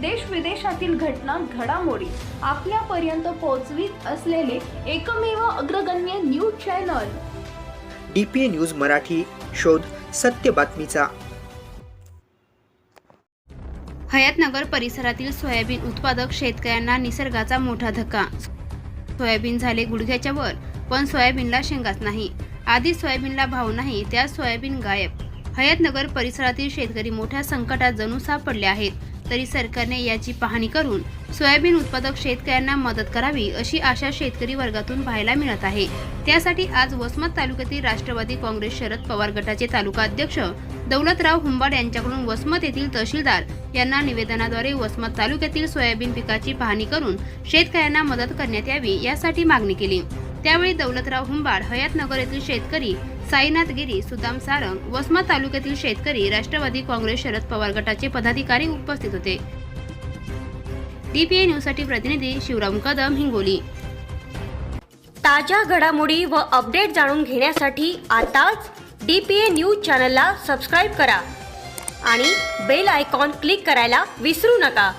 देश विदेशातील घटना घडामोडी आपल्यापर्यंत पोहोचवीत असलेले एकमेव अग्रगण्य news channel. D P news Marathi शोध सत्य बातमीचा. हयातनगर परिसरातील सोयाबीन उत्पादक शेतकऱ्यांना निसर्गाचा मोठा धक्का. सोयाबीन झाले गुडघ्याच्या वर पण सोयाबीनला शेंगाच नाही. आधी सोयाबीनला भाव नाही त्या सोयाबीन गायब. हयातनगर परिसरातील शेतकरी मोठ्या संकटात जणू सापडले आहेत. तरी सरकारने याची पाहणी करून सोयाबीन उत्पादक शेतकऱ्यांना मदत करावी अशी आशा शेतकरी वर्गातून पाहायला मिळत आहे. त्यासाठी आज वसमत तालुक्यातील राष्ट्रवादी काँग्रेस शरद पवार गटाचे तालुका अध्यक्ष दौलतराव हुंबाड यांच्याकडून वसमत येथील तहसीलदार यांना निवेदनाद्वारे वसमत तालुक्यातील सोयाबीन पिकाची पाहणी करून शेतकऱ्यांना मदत करण्यात यावी यासाठी मागणी केली. त्यावेळी दौलतराव हुंबाड हयातनगर येथील शेतकरी साईनाथ गिरी सुदाम सारंग वसमत तालुक्यातील शेतकरी राष्ट्रवादी काँग्रेस शरद पवार गटाचे पदाधिकारी उपस्थित होते. डीपीए न्यूजसाठी प्रतिनिधी शिवराम कदम हिंगोली. ताज्या घडामोडी व अपडेट जाणून घेण्यासाठी आताच डी पी ए न्यूज चॅनलला सबस्क्राईब करा आणि बेल आयकॉन क्लिक करायला विसरू नका.